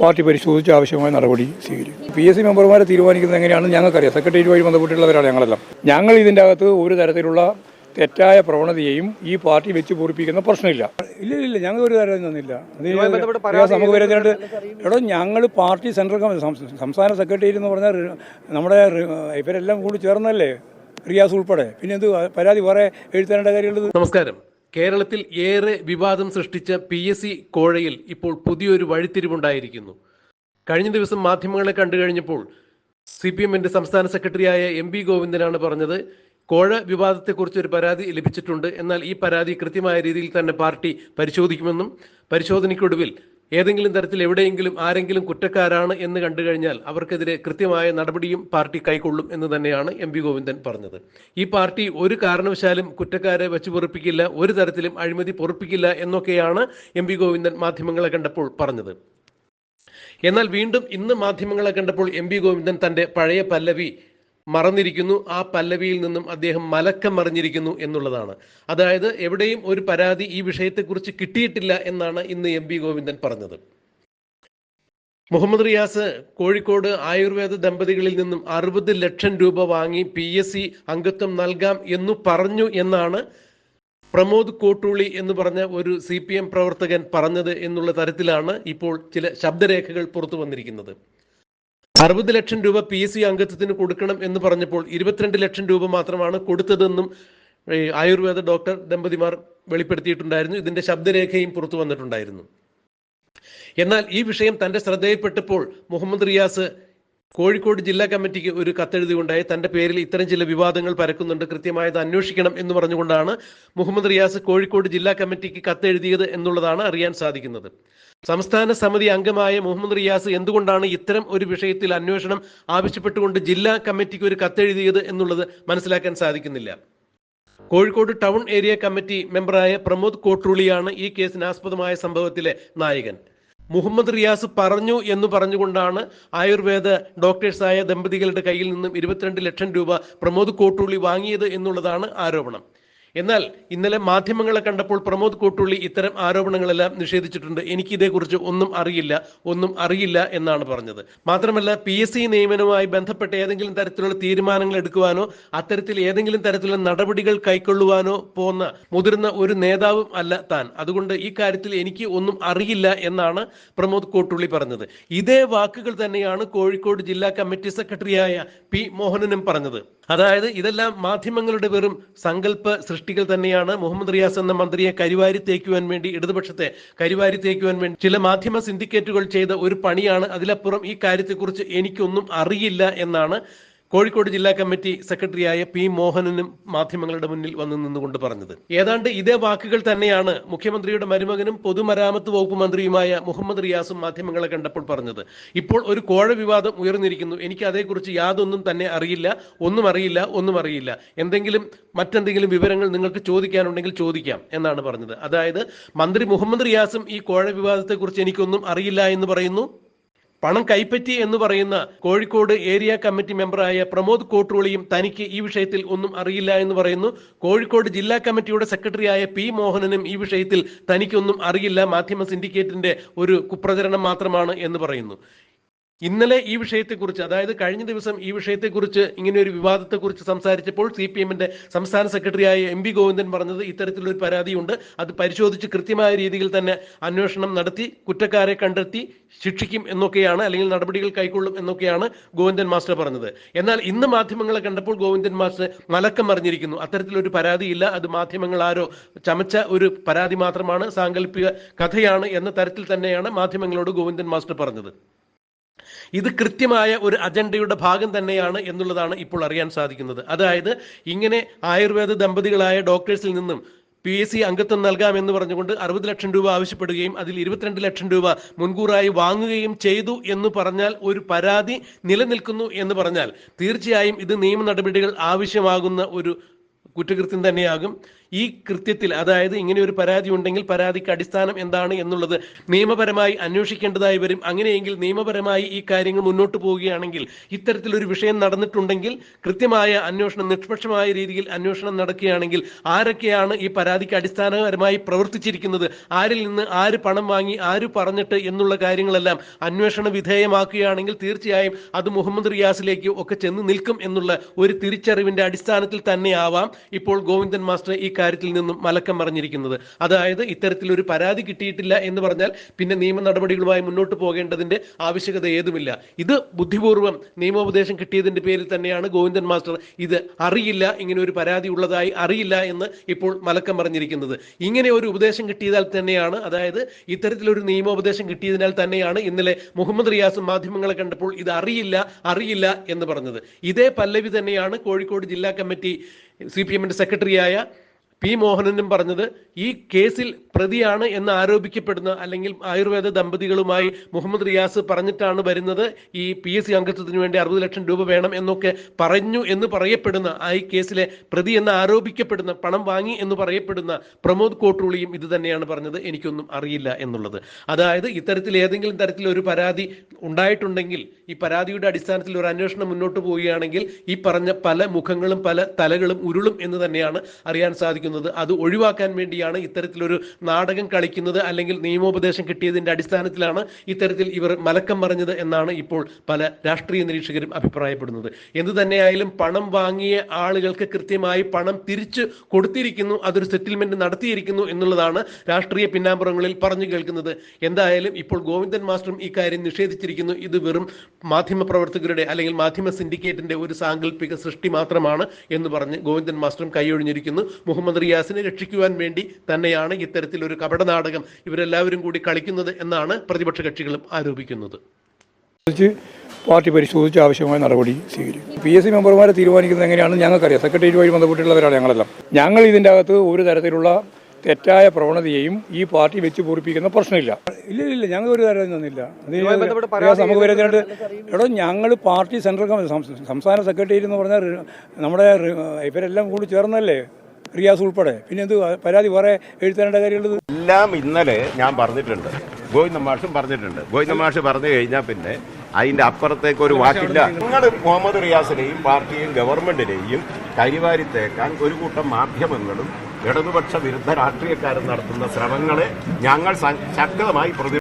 Party പരിശോധിച്ച് ആവശ്യമായ നടപടി സ്വീകരിക്കും. പി എസ് സി മെമ്പർമാരെ തീരുമാനിക്കുന്നത് എങ്ങനെയാണെന്ന് ഞങ്ങൾക്കറിയാം. സെക്രട്ടേറിയറ്റ് വഴി ബന്ധപ്പെട്ടുള്ളവരാണ് ഞങ്ങളെല്ലാം. ഞങ്ങൾ ഇതിന്റെ അകത്ത് ഒരു തരത്തിലുള്ള തെറ്റായ പ്രവണതയെയും ഈ പാർട്ടി വെച്ച് പൂരിപ്പിക്കുന്ന പ്രശ്നമില്ല. ഇല്ല ഇല്ല ഞങ്ങൾ ഒരു തരം തന്നില്ല. നമുക്ക് വരുന്നുണ്ട്. എടോ ഞങ്ങൾ പാർട്ടി സെൻട്രൽ കമ്മിറ്റി സംസ്ഥാന സെക്രട്ടേറിയറ്റ് എന്ന് പറഞ്ഞാൽ നമ്മുടെ ഇവരെല്ലാം കൂടി ചേർന്നല്ലേ റിയാസ് ഉൾപ്പെടെ. പിന്നെ എന്ത് പരാതി വേറെ എഴുതേണ്ട കാര്യമുള്ളത്? നമസ്കാരം. കേരളത്തിൽ ഏറെ വിവാദം സൃഷ്ടിച്ച പി എസ് സി കോഴയിൽ ഇപ്പോൾ പുതിയൊരു വഴിത്തിരിവുണ്ടായിരിക്കുന്നു. കഴിഞ്ഞ ദിവസം മാധ്യമങ്ങളെ കണ്ടു കഴിഞ്ഞപ്പോൾ സി പി എമ്മിന്റെ സംസ്ഥാന സെക്രട്ടറിയായ എം വി ഗോവിന്ദനാണ് പറഞ്ഞത് കോഴ വിവാദത്തെക്കുറിച്ച് ഒരു പരാതി ലഭിച്ചിട്ടുണ്ട്. എന്നാൽ ഈ പരാതി കൃത്യമായ രീതിയിൽ തന്നെ പാർട്ടി പരിശോധിക്കുമെന്നും പരിശോധനയ്ക്കൊടുവിൽ ഏതെങ്കിലും തരത്തിൽ എവിടെയെങ്കിലും ആരെങ്കിലും കുറ്റക്കാരാണ് എന്ന് കണ്ടു കഴിഞ്ഞാൽ അവർക്കെതിരെ കൃത്യമായ നടപടിയും പാർട്ടി കൈക്കൊള്ളും എന്ന് തന്നെയാണ് എം വി ഗോവിന്ദൻ പറഞ്ഞത്. ഈ പാർട്ടി ഒരു കാരണവശാലും കുറ്റക്കാരെ വെച്ച് പൊറിപ്പിക്കില്ല ഒരു തരത്തിലും അഴിമതി പൊറുപ്പിക്കില്ല എന്നൊക്കെയാണ് എം വി ഗോവിന്ദൻ മാധ്യമങ്ങളെ കണ്ടപ്പോൾ പറഞ്ഞത്. എന്നാൽ വീണ്ടും ഇന്ന് മാധ്യമങ്ങളെ കണ്ടപ്പോൾ എം വി ഗോവിന്ദൻ തന്റെ പഴയ പല്ലവി മറന്നിരിക്കുന്നു ആ പല്ലവിയിൽ നിന്നും അദ്ദേഹം മലക്കം മറിഞ്ഞിരിക്കുന്നു എന്നുള്ളതാണ്. അതായത് എവിടെയും ഒരു പരാതി ഈ വിഷയത്തെക്കുറിച്ച് കിട്ടിയിട്ടില്ല എന്നാണ് ഇന്ന് എം വി ഗോവിന്ദൻ പറഞ്ഞത്. മുഹമ്മദ് റിയാസ് കോഴിക്കോട് ആയുർവേദ ദമ്പതികളിൽ നിന്നും അറുപത് ലക്ഷം രൂപ വാങ്ങി പി എസ് സി അംഗത്വം നൽകാം എന്നു പറഞ്ഞു എന്നാണ് പ്രമോദ് കോട്ടൂളി എന്ന് പറഞ്ഞ ഒരു സി പി എം പ്രവർത്തകൻ പറഞ്ഞത് എന്നുള്ള തരത്തിലാണ് ഇപ്പോൾ ചില ശബ്ദരേഖകൾ പുറത്തു വന്നിരിക്കുന്നത്. അറുപത് ലക്ഷം രൂപ പി സി അംഗത്വത്തിന് കൊടുക്കണം എന്ന് പറഞ്ഞപ്പോൾ ഇരുപത്തിരണ്ട് ലക്ഷം രൂപ മാത്രമാണ് കൊടുത്തതെന്നും ആയുർവേദ ഡോക്ടർ ദമ്പതിമാർ വെളിപ്പെടുത്തിയിട്ടുണ്ടായിരുന്നു. ഇതിന്റെ ശബ്ദരേഖയും പുറത്തു വന്നിട്ടുണ്ടായിരുന്നു. എന്നാൽ ഈ വിഷയം തന്റെ ശ്രദ്ധയിൽപ്പെട്ടപ്പോൾ മുഹമ്മദ് റിയാസ് കോഴിക്കോട് ജില്ലാ കമ്മിറ്റിക്ക് ഒരു കത്തെഴുതിയുണ്ടായി. തന്റെ പേരിൽ ഇത്തരം ചില വിവാദങ്ങൾ പരക്കുന്നുണ്ട്. കൃത്യമായത് അന്വേഷിക്കണം എന്ന് പറഞ്ഞുകൊണ്ടാണ് മുഹമ്മദ് റിയാസ് കോഴിക്കോട് ജില്ലാ കമ്മിറ്റിക്ക് കത്തെഴുതിയത് എന്നുള്ളതാണ് അറിയാൻ സാധിക്കുന്നത്. സംസ്ഥാന സമിതി അംഗമായ മുഹമ്മദ് റിയാസ് എന്തുകൊണ്ടാണ് ഇത്തരം ഒരു വിഷയത്തിൽ അന്വേഷണം ആവശ്യപ്പെട്ടുകൊണ്ട് ജില്ലാ കമ്മിറ്റിക്ക് ഒരു കത്തെഴുതിയത് എന്നുള്ളത് മനസ്സിലാക്കാൻ സാധിക്കുന്നില്ല? കോഴിക്കോട് ടൗൺ ഏരിയ കമ്മിറ്റി മെമ്പറായ പ്രമോദ് കോട്രൂളിയാണ് ഈ കേസിന് ആസ്പദമായ സംഭവത്തിലെ നായകൻ. മുഹമ്മദ് റിയാസ് പറഞ്ഞു എന്ന് പറഞ്ഞുകൊണ്ടാണ് ആയുർവേദ ഡോക്ടേഴ്സായ ദമ്പതികളുടെ കയ്യിൽ നിന്നും ഇരുപത്തിരണ്ട് ലക്ഷം രൂപ പ്രമോദ് കോട്ടൂളി വാങ്ങിയത് എന്നുള്ളതാണ് ആരോപണം. എന്നാൽ ഇന്നലെ മാധ്യമങ്ങളെ കണ്ടപ്പോൾ പ്രമോദ് കോട്ടൂള്ളി ഇത്തരം ആരോപണങ്ങളെല്ലാം നിഷേധിച്ചിട്ടുണ്ട്. എനിക്ക് ഇതേക്കുറിച്ച് ഒന്നും അറിയില്ല. ഒന്നും അറിയില്ല എന്നാണ് പറഞ്ഞത്. മാത്രമല്ല പി എസ് സി നിയമനവുമായി ബന്ധപ്പെട്ട ഏതെങ്കിലും തരത്തിലുള്ള തീരുമാനങ്ങൾ എടുക്കുവാനോ അത്തരത്തിൽ ഏതെങ്കിലും തരത്തിലുള്ള നടപടികൾ കൈക്കൊള്ളുവാനോ പോകുന്ന മുതിർന്ന ഒരു നേതാവും അല്ല താൻ. അതുകൊണ്ട് ഈ കാര്യത്തിൽ എനിക്ക് ഒന്നും അറിയില്ല എന്നാണ് പ്രമോദ് കോട്ടൂള്ളി പറഞ്ഞത്. ഇതേ വാക്കുകൾ തന്നെയാണ് കോഴിക്കോട് ജില്ലാ കമ്മിറ്റി സെക്രട്ടറിയായ പി മോഹനനും പറഞ്ഞത്. അതായത് ഇതെല്ലാം മാധ്യമങ്ങളുടെ വെറും സങ്കല്പ സൃഷ്ടികൾ തന്നെയാണ്. മുഹമ്മദ് റിയാസ് എന്ന മന്ത്രിയെ കരുവാരി തേക്കുവാൻ വേണ്ടി ഇടതുപക്ഷത്തെ കരുവാരി തേക്കുവാൻ വേണ്ടി ചില മാധ്യമ സിൻഡിക്കേറ്റുകൾ ചെയ്ത ഒരു പണിയാണ്. അതിലപ്പുറം ഈ കാര്യത്തെക്കുറിച്ച് എനിക്കൊന്നും അറിയില്ല എന്നാണ് കോഴിക്കോട് ജില്ലാ കമ്മിറ്റി സെക്രട്ടറിയായ പി മോഹനനും മാധ്യമങ്ങളുടെ മുന്നിൽ വന്നു നിന്നുകൊണ്ട് പറഞ്ഞത്. ഏതാണ്ട് ഇതേ വാക്കുകൾ തന്നെയാണ് മുഖ്യമന്ത്രിയുടെ മരുമകനും പൊതുമരാമത്ത് വകുപ്പ് മന്ത്രിയുമായ മുഹമ്മദ് റിയാസും മാധ്യമങ്ങളെ കണ്ടപ്പോൾ പറഞ്ഞത്. ഇപ്പോൾ ഒരു കോഴ വിവാദം ഉയർന്നിരിക്കുന്നു. എനിക്ക് അതേക്കുറിച്ച് യാതൊന്നും തന്നെ അറിയില്ല ഒന്നും അറിയില്ല ഒന്നും അറിയില്ല. എന്തെങ്കിലും മറ്റെന്തെങ്കിലും വിവരങ്ങൾ നിങ്ങൾക്ക് ചോദിക്കാനുണ്ടെങ്കിൽ ചോദിക്കാം എന്നാണ് പറഞ്ഞത്. അതായത് മന്ത്രി മുഹമ്മദ് റിയാസും ഈ കോഴ വിവാദത്തെക്കുറിച്ച് എനിക്കൊന്നും അറിയില്ല എന്ന് പറയുന്നു. പണം കൈപ്പറ്റി എന്ന് പറയുന്ന കോഴിക്കോട് ഏരിയ കമ്മിറ്റി മെമ്പറായ പ്രമോദ് കോട്ടൂളിയും തനിക്ക് ഈ വിഷയത്തിൽ ഒന്നും അറിയില്ല എന്ന് പറയുന്നു. കോഴിക്കോട് ജില്ലാ കമ്മിറ്റിയുടെ സെക്രട്ടറിയായ പി മോഹനനും ഈ വിഷയത്തിൽ തനിക്കൊന്നും അറിയില്ല. മാധ്യമ സിൻഡിക്കേറ്റിന്റെ ഒരു കുപ്രചരണം മാത്രമാണ് എന്ന് പറയുന്നു. ഇന്നലെ ഈ വിഷയത്തെക്കുറിച്ച് അതായത് കഴിഞ്ഞ ദിവസം ഈ വിഷയത്തെക്കുറിച്ച് ഇങ്ങനെ ഒരു വിവാദത്തെക്കുറിച്ച് സംസാരിച്ചപ്പോൾ സി പി എമ്മിന്റെ സംസ്ഥാന സെക്രട്ടറിയായ എം വി ഗോവിന്ദൻ പറഞ്ഞത് ഇത്തരത്തിലൊരു പരാതിയുണ്ട്. അത് പരിശോധിച്ച് കൃത്യമായ രീതിയിൽ തന്നെ അന്വേഷണം നടത്തി കുറ്റക്കാരെ കണ്ടെത്തി ശിക്ഷിക്കും എന്നൊക്കെയാണ് അല്ലെങ്കിൽ നടപടികൾ കൈക്കൊള്ളും എന്നൊക്കെയാണ് ഗോവിന്ദൻ മാസ്റ്റർ പറഞ്ഞത്. എന്നാൽ ഇന്ന് മാധ്യമങ്ങളെ കണ്ടപ്പോൾ ഗോവിന്ദൻ മാസ്റ്റർ മലക്കം മറിഞ്ഞിരിക്കുന്നു. അത്തരത്തിലൊരു പരാതിയില്ല. അത് മാധ്യമങ്ങൾ ആരോ ചമച്ച ഒരു പരാതി മാത്രമാണ് സാങ്കല്പിക കഥയാണ് എന്ന തരത്തിൽ തന്നെയാണ് മാധ്യമങ്ങളോട് ഗോവിന്ദൻ മാസ്റ്റർ പറഞ്ഞത്. ഇത് കൃത്യമായ ഒരു അജണ്ടയുടെ ഭാഗം തന്നെയാണ് എന്നുള്ളതാണ് ഇപ്പോൾ അറിയാൻ സാധിക്കുന്നത്. അതായത് ഇങ്ങനെ ആയുർവേദ ദമ്പതികളായ ഡോക്ടേഴ്സിൽ നിന്നും പി എസ് സി അംഗത്വം നൽകാമെന്ന് പറഞ്ഞുകൊണ്ട് അറുപത് ലക്ഷം രൂപ ആവശ്യപ്പെടുകയും അതിൽ ഇരുപത്തിരണ്ട് ലക്ഷം രൂപ മുൻകൂറായി വാങ്ങുകയും ചെയ്തു എന്ന് പറഞ്ഞാൽ ഒരു പരാതി നിലനിൽക്കുന്നു എന്ന് പറഞ്ഞാൽ തീർച്ചയായും ഇത് നിയമ നടപടികൾ ആവശ്യമാകുന്ന ഒരു കുറ്റകൃത്യം തന്നെയാകും. ഈ കൃത്യത്തിൽ അതായത് ഇങ്ങനെ ഒരു പരാതി ഉണ്ടെങ്കിൽ പരാതിക്ക് അടിസ്ഥാനം എന്താണ് എന്നുള്ളത് നിയമപരമായി അന്വേഷിക്കേണ്ടതായി വരും. അങ്ങനെയെങ്കിൽ നിയമപരമായി ഈ കാര്യങ്ങൾ മുന്നോട്ട് പോവുകയാണെങ്കിൽ ഇത്തരത്തിലൊരു വിഷയം നടന്നിട്ടുണ്ടെങ്കിൽ കൃത്യമായ അന്വേഷണം നിഷ്പക്ഷമായ രീതിയിൽ അന്വേഷണം നടക്കുകയാണെങ്കിൽ ആരൊക്കെയാണ് ഈ പരാതിക്ക് അടിസ്ഥാനപരമായി പ്രവർത്തിച്ചിരിക്കുന്നത് ആരിൽ നിന്ന് ആര് പണം വാങ്ങി ആര് പറഞ്ഞിട്ട് എന്നുള്ള കാര്യങ്ങളെല്ലാം അന്വേഷണ വിധേയമാക്കുകയാണെങ്കിൽ തീർച്ചയായും അത് മുഹമ്മദ് റിയാസിലേക്ക് ഒക്കെ ചെന്ന് നിൽക്കും എന്നുള്ള ഒരു തിരിച്ചറിവിന്റെ അടിസ്ഥാനത്തിൽ തന്നെയാവാം. ഇപ്പോൾ ഗോവിന്ദൻ മാസ്റ്റർ ഈ കാര്യത്തിൽ നിന്നും മലക്കം മറിഞ്ഞിരിക്കുന്നത്. അതായത് ഇത്തരത്തിലൊരു പരാതി കിട്ടിയിട്ടില്ല എന്ന് പറഞ്ഞാൽ പിന്നെ നിയമ നടപടികളുമായി മുന്നോട്ട് പോകേണ്ടതിന്റെ ആവശ്യകത ഏതുമില്ല. ഇത് ബുദ്ധിപൂർവം നിയമോപദേശം കിട്ടിയതിന്റെ പേരിൽ തന്നെയാണ് ഗോവിന്ദൻ മാസ്റ്റർ ഇത് അറിയില്ല ഇങ്ങനെ ഒരു പരാതി ഉള്ളതായി അറിയില്ല എന്ന് ഇപ്പോൾ മലക്കം മറിഞ്ഞിരിക്കുന്നത്. ഇങ്ങനെ ഒരു ഉപദേശം കിട്ടിയതാൽ തന്നെയാണ് അതായത് ഇത്തരത്തിലൊരു നിയമോപദേശം കിട്ടിയതിനാൽ തന്നെയാണ് ഇന്നലെ മുഹമ്മദ് റിയാസ് മാധ്യമങ്ങളെ കണ്ടപ്പോൾ ഇത് അറിയില്ല അറിയില്ല എന്ന് പറഞ്ഞത്. ഇതേ പല്ലവി തന്നെയാണ് കോഴിക്കോട് ജില്ലാ കമ്മിറ്റി സി പി എമ്മിന്റെ സെക്രട്ടറിയായ പി മോഹനനും പറഞ്ഞത് ഈ കേസിൽ പ്രതിയാണ് എന്ന് ആരോപിക്കപ്പെടുന്ന അല്ലെങ്കിൽ ആയുർവേദ ദമ്പതികളുമായി മുഹമ്മദ് റിയാസ് പറഞ്ഞിട്ടാണ് വരുന്നത്. ഈ പി എസ് സി അംഗത്വത്തിന് വേണ്ടി അറുപത് ലക്ഷം രൂപ വേണം എന്നൊക്കെ പറഞ്ഞു എന്ന് പറയപ്പെടുന്ന ആ ഈ കേസിലെ പ്രതി എന്ന് ആരോപിക്കപ്പെടുന്ന പണം വാങ്ങി എന്ന് പറയപ്പെടുന്ന പ്രമോദ് കോട്ടൂളിയും ഇത് തന്നെയാണ് പറഞ്ഞത്. എനിക്കൊന്നും അറിയില്ല എന്നുള്ളത്. അതായത് ഇത്തരത്തിൽ ഏതെങ്കിലും തരത്തിൽ ഒരു പരാതി ഉണ്ടായിട്ടുണ്ടെങ്കിൽ ഈ പരാതിയുടെ അടിസ്ഥാനത്തിൽ ഒരു അന്വേഷണം മുന്നോട്ട് പോവുകയാണെങ്കിൽ ഈ പറഞ്ഞ പല മുഖങ്ങളും പല തലകളും ഉരുളും എന്ന് തന്നെയാണ് അറിയാൻ സാധിക്കുന്നത്. അത് ഒഴിവാക്കാൻ വേണ്ടിയാണ് ഇത്തരത്തിലൊരു നാടകം കളിക്കുന്നത് അല്ലെങ്കിൽ നിയമോപദേശം കിട്ടിയതിന്റെ അടിസ്ഥാനത്തിലാണ് ഇത്തരത്തിൽ ഇവർ മലക്കം മറിഞ്ഞത് എന്നാണ് ഇപ്പോൾ പല രാഷ്ട്രീയ നിരീക്ഷകരും അഭിപ്രായപ്പെടുന്നത്. എന്തു തന്നെയായാലും പണം വാങ്ങിയ ആളുകൾക്ക് കൃത്യമായി പണം തിരിച്ചു കൊടുത്തിരിക്കുന്നു അതൊരു സെറ്റിൽമെന്റ് നടത്തിയിരിക്കുന്നു എന്നുള്ളതാണ് രാഷ്ട്രീയ പിന്നാമ്പുറങ്ങളിൽ പറഞ്ഞു കേൾക്കുന്നത്. എന്തായാലും ഇപ്പോൾ ഗോവിന്ദൻ മാസ്റ്ററും ഇക്കാര്യം നിഷേധിച്ചിരിക്കുന്നു. ഇത് വെറും മാധ്യമ പ്രവർത്തകരുടെ അല്ലെങ്കിൽ മാധ്യമ സിൻഡിക്കേറ്റിന്റെ ഒരു സാങ്കല്പിക സൃഷ്ടി മാത്രമാണ് എന്ന് പറഞ്ഞ് ഗോവിന്ദൻ മാസ്റ്ററും കൈയൊഴിഞ്ഞിരിക്കുന്നു. മുഹമ്മദ് റിയാസിനെ രക്ഷിക്കുവാൻ വേണ്ടി തന്നെയാണ് ഇത്തരത്തിലൊരു കപട നാടകം ഇവരെല്ലാവരും കൂടി കളിക്കുന്നത് എന്നാണ് പ്രതിപക്ഷ കക്ഷികളും ആരോപിക്കുന്നത്. പാർട്ടി പരിശോധിച്ച് ആവശ്യമായ നടപടി സ്വീകരിക്കും. പി എസ് സി മെമ്പർമാരെ തീരുമാനിക്കുന്നത് എങ്ങനെയാണെന്ന് ഞങ്ങൾക്കറിയാം. സെക്രട്ടേറിയറ്റ് വഴി ബന്ധപ്പെട്ടുള്ളവരാണ് ഞങ്ങളെല്ലാം. ഞങ്ങൾ ഇതിന്റെ അകത്ത് ഒരു തരത്തിലുള്ള തെറ്റായ പ്രവണതയെയും ഈ പാർട്ടി വെച്ച് പൂരിപ്പിക്കുന്ന പ്രശ്നമില്ല. ഇല്ല ഇല്ല ഞങ്ങൾ ഒരു തരം തന്നില്ല. നമുക്ക് വരുന്നതിനായിട്ട് എടോ ഞങ്ങൾ പാർട്ടി സെൻട്രൽ കമ്മിറ്റി സംസ്ഥാന സെക്രട്ടേറിയറ്റ് എന്ന് പറഞ്ഞാൽ നമ്മുടെ ഇവരെല്ലാം കൂടി ചേർന്നല്ലേ? റിയാസ് ഉൾപ്പെടെ. പിന്നെ എന്ത് പരാതി വേറെ എഴുതേണ്ട കാര്യമുള്ളത്? എല്ലാം ഇന്നലെ ഞാൻ പറഞ്ഞിട്ടുണ്ട്. ഗോവിന്ദ മാഷും പറഞ്ഞിട്ടുണ്ട്. ഗോവിന്ദ മാഷ് പറഞ്ഞു കഴിഞ്ഞാൽ പിന്നെ അതിന്റെ അപ്പുറത്തേക്ക് ഒരു വാക്കില്ല. നിങ്ങൾ മുഹമ്മദ് റിയാസിനെയും പാർട്ടിയും ഗവൺമെന്റിനെയും കരിവാരിത്തേക്കാൻ ഒരു കൂട്ടം മാധ്യമങ്ങളും ഇടതുപക്ഷ വിരുദ്ധ രാഷ്ട്രീയക്കാരും നടത്തുന്ന ശ്രമങ്ങളെ ഞങ്ങൾ ശക്തമായി പ്രതി